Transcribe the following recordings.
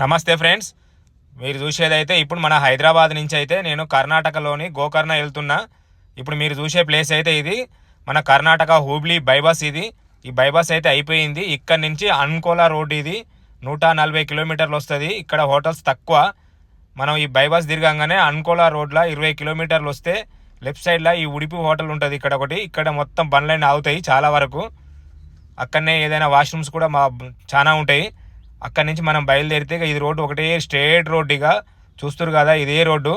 నమస్తే ఫ్రెండ్స్. మీరు చూసేదైతే ఇప్పుడు మన హైదరాబాద్ నుంచి అయితే నేను కర్ణాటకలోని గోకర్ణ వెళ్తున్నా. ఇప్పుడు మీరు చూసే ప్లేస్ అయితే ఇది. మన కర్ణాటక హూబ్లీ బైబస్ ఇది. ఈ బైబస్ అయితే అయిపోయింది. ఇక్కడ నుంచి అన్కోలా రోడ్ ఇది. నూట నలభై కిలోమీటర్లు వస్తుంది. ఇక్కడ హోటల్స్ తక్కువ. మనం ఈ బైబస్ తిరగంగానే అన్కోలా రోడ్లో ఇరవై కిలోమీటర్లు వస్తే లెఫ్ట్ సైడ్లో ఈ ఉడిపి హోటల్ ఉంటుంది ఇక్కడ ఒకటి. ఇక్కడ మొత్తం బండ్లైన ఆగుతాయి చాలా వరకు. అక్కడనే ఏదైనా వాష్రూమ్స్ కూడా మా చాలా ఉంటాయి. అక్కడి నుంచి మనం బయలుదేరితే ఇక ఇది రోడ్డు ఒకటే స్ట్రేట్ రోడ్డు ఇక. చూస్తారు కదా ఇదే రోడ్డు.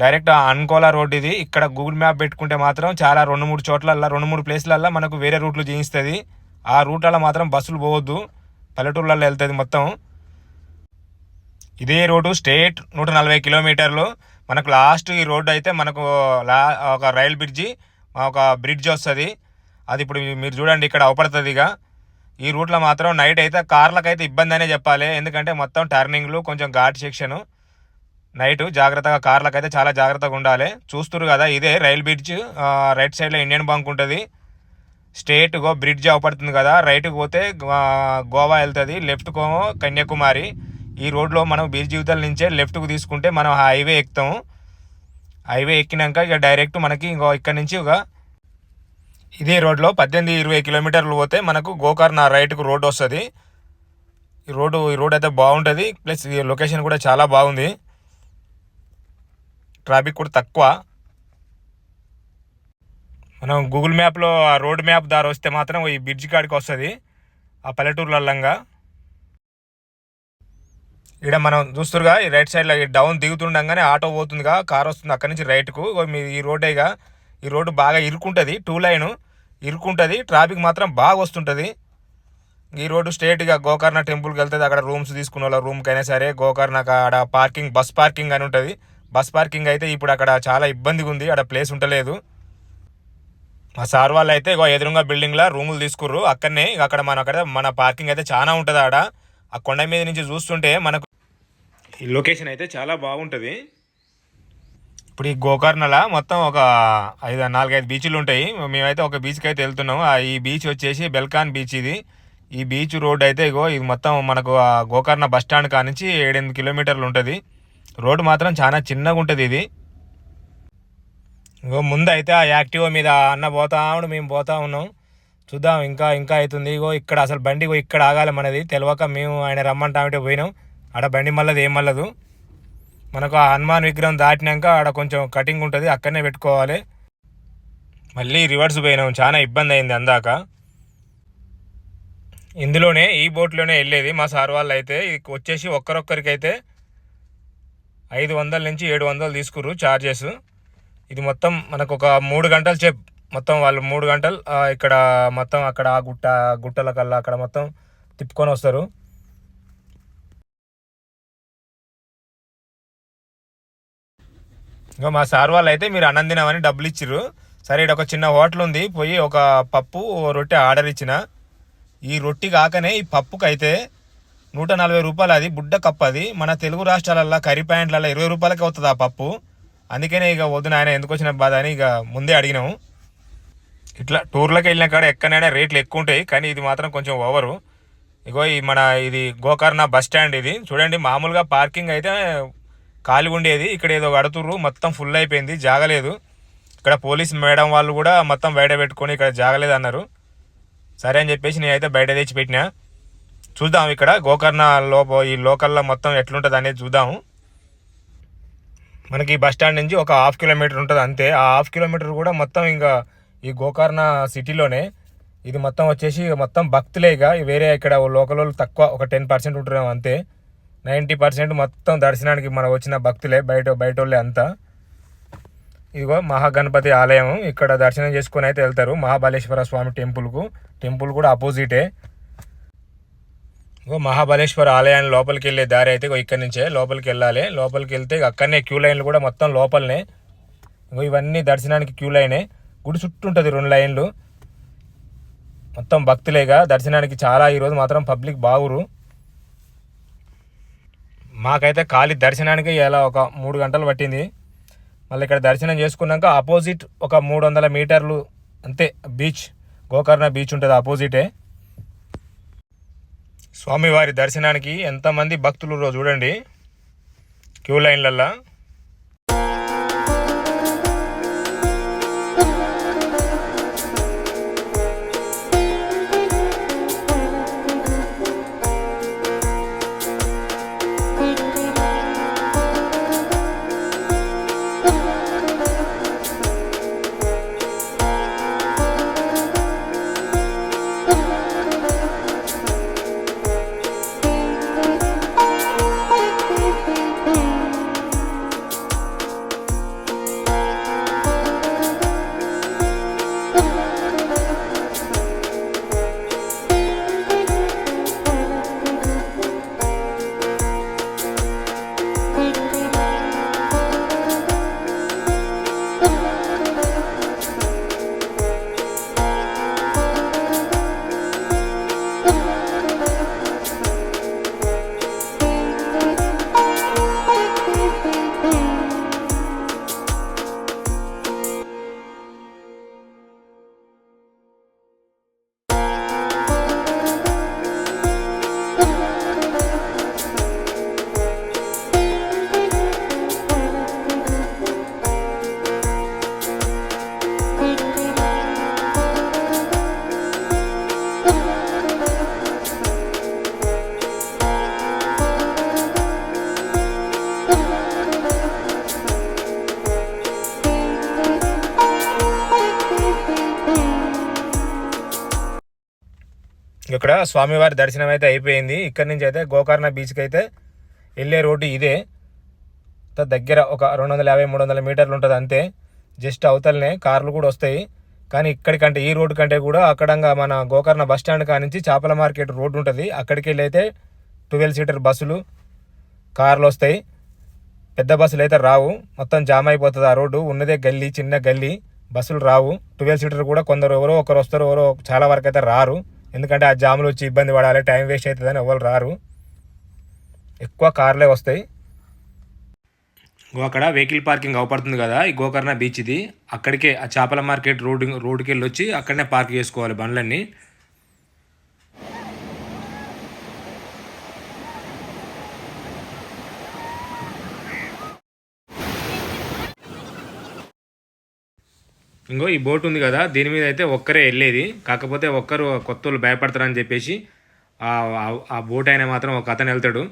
డైరెక్ట్ అన్కోలా రోడ్ ఇది. ఇక్కడ గూగుల్ మ్యాప్ పెట్టుకుంటే మాత్రం చాలా రెండు మూడు చోట్లల్లో రెండు మూడు ప్లేస్లల్లో మనకు వేరే రూట్లు చేయిస్తుంది ఆ రూట్లలో మాత్రం బస్సులు పోవద్దు. పల్లెటూర్లలో వెళ్తుంది మొత్తం. ఇదే రోడ్డు స్టేట్ నూట నలభై కిలోమీటర్లు. మనకు లాస్ట్ ఈ రోడ్డు అయితే మనకు లా ఒక రైల్ బ్రిడ్జి ఒక బ్రిడ్జ్ వస్తుంది. అది ఇప్పుడు మీరు చూడండి ఇక్కడ అవపడుతుంది ఇక. ఈ రూట్లో మాత్రం నైట్ అయితే కార్లకైతే ఇబ్బంది అనే చెప్పాలి. ఎందుకంటే మొత్తం టర్నింగ్లు కొంచెం ఘాట్ సెక్షను నైట్ జాగ్రత్తగా కార్లకైతే చాలా జాగ్రత్తగా ఉండాలి. చూస్తురు కదా ఇదే రైల్ బ్రిడ్జ్ రైట్ సైడ్లో ఇండియన్ బ్యాంక్ ఉంటుంది. స్ట్రేట్గా బ్రిడ్జ్ అవపడుతుంది కదా రైట్కి పోతే గోవా వెళ్తుంది లెఫ్ట్కో కన్యాకుమారి. ఈ రోడ్లో మనం బీచ్ జీవితాల నుంచే లెఫ్ట్కు తీసుకుంటే మనం హైవే ఎక్కుతాము హైవే ఎక్కినాక ఇక డైరెక్ట్ మనకి ఇంకో ఇక్కడ నుంచి ఒక ఇదే రోడ్లో పద్దెనిమిది ఇరవై కిలోమీటర్లు పోతే మనకు గోకర్ణ రైట్కు రోడ్ వస్తుంది. ఈ రోడ్డు ఈ రోడ్ అయితే బాగుంటుంది. ప్లస్ ఈ లొకేషన్ కూడా చాలా బాగుంది. ట్రాఫిక్ కూడా తక్కువ. మనం గూగుల్ మ్యాప్లో ఆ రోడ్ మ్యాప్ దారి వస్తే మాత్రం ఈ బ్రిడ్జ్ కాడికి వస్తుంది. ఆ పల్లెటూర్లల్లంగా ఇక్కడ మనం చూస్తురుగా ఈ రైట్ సైడ్లో డౌన్ దిగుతుండగానే ఆటో పోతుందిగా కార్ వస్తుంది అక్కడి నుంచి రైట్కు. మీ ఈ రోడ్డేగా. ఈ రోడ్డు బాగా ఇరుకుంటుంది టూ లైన్ ఇరుక్కుంటుంది ట్రాఫిక్ మాత్రం బాగా వస్తుంటుంది. ఈ రోడ్డు స్ట్రేట్గా గోకర్ణ టెంపుల్కి వెళ్తుంది అక్కడ రూమ్స్ తీసుకున్న వాళ్ళ రూమ్కైనా సరే గోకర్ణకు ఆడ పార్కింగ్ బస్ పార్కింగ్ అని ఉంటుంది. బస్ పార్కింగ్ అయితే ఇప్పుడు అక్కడ చాలా ఇబ్బందిగా ఉంది అక్కడ ప్లేస్ ఉండలేదు. మా సార్ వాళ్ళు అయితే ఇక ఎదురుగా బిల్డింగ్లో రూములు తీసుకుర్రు అక్కడనే ఇక అక్కడ మన అక్కడ మన పార్కింగ్ అయితే చాలా ఉంటుంది ఆడ. ఆ కొండ మీద నుంచి చూస్తుంటే మనకు ఈ లొకేషన్ అయితే చాలా బాగుంటుంది. ఇప్పుడు ఈ గోకర్ణల మొత్తం ఒక ఐదు నాలుగైదు బీచ్లు ఉంటాయి. మేమైతే ఒక బీచ్కి అయితే వెళ్తున్నాం ఆ ఈ బీచ్ వచ్చేసి బెల్కాన్ బీచ్ ఇది. ఈ బీచ్ రోడ్ అయితే ఇగో ఇది మొత్తం మనకు ఆ గోకర్ణ బస్ స్టాండ్ కానించి ఏడెనిమిది కిలోమీటర్లు ఉంటుంది. రోడ్డు మాత్రం చాలా చిన్నగా ఉంటుంది ఇది. ఇగో ముందు అయితే ఆ యాక్టివా మీద అన్న పోతా ఉండు మేము పోతా ఉన్నాం. చూద్దాం ఇంకా ఇంకా అవుతుంది ఇగో ఇక్కడ అసలు బండి ఇక్కడ ఆగాలి మనది. తెలియక మేము ఆయన రమ్మంటామంటే పోయినాం. ఆడ బండి మళ్ళది ఏం మళ్ళదు. మనకు ఆ హనుమాన్ విగ్రహం దాటినాక ఆడ కొంచెం కటింగ్ ఉంటుంది అక్కడనే పెట్టుకోవాలి. మళ్ళీ రివర్స్ పోయినాం చాలా ఇబ్బంది అయింది అందాక. ఇందులోనే ఈ బోట్లోనే వెళ్ళేది మా సార్ వాళ్ళు అయితే వచ్చేసి ఒక్కరొక్కరికైతే ఐదు వందల నుంచి ఏడు వందలు తీసుకుర్రు ఛార్జెస్ ఇది మొత్తం మనకు ఒక మూడు గంటలు చెప్ మొత్తం వాళ్ళు మూడు గంటలు ఇక్కడ మొత్తం అక్కడ ఆ గుట్ట గుట్టల కల్లా అక్కడ మొత్తం తిప్పుకొని వస్తారు. ఇంకా మా సార్ వాళ్ళు అయితే మీరు అన్నం తినమని డబ్బులు ఇచ్చిర్రు. సరే ఇక్కడ ఒక చిన్న హోటల్ ఉంది. పోయి ఒక పప్పు ఓ రొట్టె ఆర్డర్ ఇచ్చిన. ఈ రొట్టి కాకనే ఈ పప్పుకి అయితే నూట నలభై రూపాయలు అది బుడ్డ కప్పు అది. మన తెలుగు రాష్ట్రాలల్లో కర్రీ ప్యాంట్లలో ఇరవై రూపాయలకి అవుతుంది ఆ పప్పు. అందుకనే ఇక వద్దు నాయన ఎందుకు వచ్చిన బాధ అని ఇక ముందే అడిగినాము ఇట్లా టూర్లకు వెళ్ళిన కాడ ఎక్కడైనా రేట్లు ఎక్కువ ఉంటాయి కానీ ఇది మాత్రం కొంచెం ఓవరు. ఇగో ఈ మన ఇది గోకర్ణ బస్ స్టాండ్ ఇది. చూడండి మామూలుగా పార్కింగ్ అయితే ఖాళీ ఉండేది ఇక్కడ ఏదో కడుతుర్రు. మొత్తం ఫుల్ అయిపోయింది. జాగలేదు. ఇక్కడ పోలీస్ మేడం వాళ్ళు కూడా మొత్తం బయట పెట్టుకొని ఇక్కడ జాగలేదు అన్నారు. సరే అని చెప్పేసి నేనైతే బయట తెచ్చి పెట్టినా. చూద్దాం ఇక్కడ గోకర్ణ లోప ఈ లోకల్లో మొత్తం ఎట్లుంటుంది అనేది చూద్దాము. మనకి బస్ స్టాండ్ నుంచి ఒక హాఫ్ కిలోమీటర్ ఉంటుంది అంతే. ఆ హాఫ్ కిలోమీటర్ కూడా మొత్తం ఇంకా ఈ గోకర్ణ సిటీలోనే. ఇది మొత్తం వచ్చేసి మొత్తం భక్తులే ఇక. వేరే ఇక్కడ లోకల్ వాళ్ళు తక్కువ ఒక టెన్ పర్సెంట్ ఉంటారేమో అంతే. నైంటీ పర్సెంట్ మొత్తం దర్శనానికి మన వచ్చిన భక్తులే బయట బయట వాళ్ళే అంతా. ఇదిగో మహాగణపతి ఆలయం. ఇక్కడ దర్శనం చేసుకొని అయితే వెళ్తారు. మహాబలేశ్వర స్వామి టెంపుల్కు. టెంపుల్ కూడా అపోజిటే. ఇగో మహాబలేశ్వర ఆలయాన్ని లోపలికి వెళ్ళే దారి అయితే ఇక్కడి నుంచే. లోపలికి వెళ్ళాలి. లోపలికి వెళ్తే అక్కడనే క్యూ లైన్లు కూడా మొత్తం లోపలనే. ఇగో ఇవన్నీ దర్శనానికి క్యూ లైనే. గుడి చుట్టూ ఉంటుంది రెండు లైన్లు. మొత్తం భక్తులేగా దర్శనానికి చాలా ఈరోజు మాత్రం పబ్లిక్ బాగురు మాకైతే ఖాళీ దర్శనానికి ఇలా ఒక మూడు గంటలు పట్టింది. మళ్ళీ ఇక్కడ దర్శనం చేసుకున్నాక ఆపోజిట్ ఒక మూడు వందల మీటర్లు అంతే బీచ్ గోకర్ణ బీచ్ ఉంటుంది ఆపోజిటే. స్వామివారి దర్శనానికి ఎంతమంది భక్తులు చూడండి. క్యూ లైన్లల్లో. ఇక్కడ స్వామివారి దర్శనం అయితే అయిపోయింది. ఇక్కడ నుంచి అయితే గోకర్ణ బీచ్కి అయితే వెళ్ళే రోడ్డు ఇదే. దగ్గర ఒక రెండు వందల యాభై మూడు వందల మీటర్లు ఉంటుంది అంతే. జస్ట్ అవతలనే కార్లు కూడా వస్తాయి. కానీ ఇక్కడికంటే ఈ రోడ్డు కంటే కూడా అక్కడంగా మన గోకర్ణ బస్ స్టాండ్ కానించి చేపల మార్కెట్ రోడ్డు ఉంటుంది. అక్కడికి వెళ్ళి అయితే ట్వెల్వ్ సీటర్ బస్సులు కార్లు వస్తాయి. పెద్ద బస్సులు అయితే రావు. మొత్తం జామ్ అయిపోతుంది ఆ రోడ్డు ఉన్నదే గల్లీ చిన్న గల్లీ బస్సులు రావు. ట్వెల్వ్ సీటర్ కూడా కొందరు ఎవరో ఒకరు వస్తారు ఎవరో చాలా వరకు అయితే రారు. ఎందుకంటే ఆ జాములు వచ్చి ఇబ్బంది పడాలి టైం వేస్ట్ అవుతుందని ఎవరు రారు. ఎక్కువ కార్లే వస్తాయి. అక్కడ వెహికల్ పార్కింగ్ అవపడుతుంది కదా ఈ గోకర్ణ బీచ్ ఇది. అక్కడికే ఆ చేపల మార్కెట్ రోడ్ రోడ్కి వెళ్ళి వచ్చి అక్కడనే పార్క్ చేసుకోవాలి బండ్లన్నీ. ఇంకో ఈ బోట్ ఉంది కదా దీని మీద అయితే ఒక్కరే వెళ్ళేది. కాకపోతే ఒక్కరు కొత్త వాళ్ళు భయపడతారని చెప్పేసి ఆ- బోట్ అయినా మాత్రం ఒక అతను వెళ్తాడు.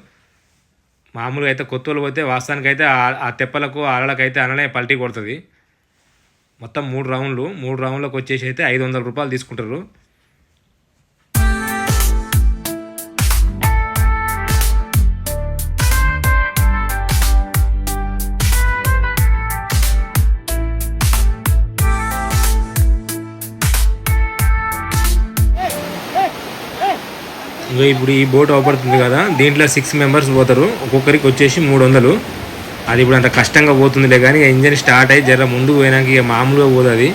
మామూలుగా అయితే కొత్త వాళ్ళు పోతే వాస్తవానికి అయితే ఆ- తెప్పలకు అలలకైతే అనలే పల్టీ కొడుతుంది. మొత్తం మూడు రౌండ్లు మూడు రౌండ్లకు వచ్చేసి అయితే ఐదు వందల రూపాయలు తీసుకుంటారు. ఇప్పుడు ఈ బోట్ అవపడుతుంది కదా దీంట్లో సిక్స్ మెంబర్స్ పోతారు. ఒక్కొక్కరికి వచ్చేసి మూడు వందలు అది ఇప్పుడు అంత కష్టంగా పోతుందిలే కానీ ఇంజన్ స్టార్ట్ అయ్యి జర ముందుకు పోయినాక ఇక మామూలుగా పోతుంది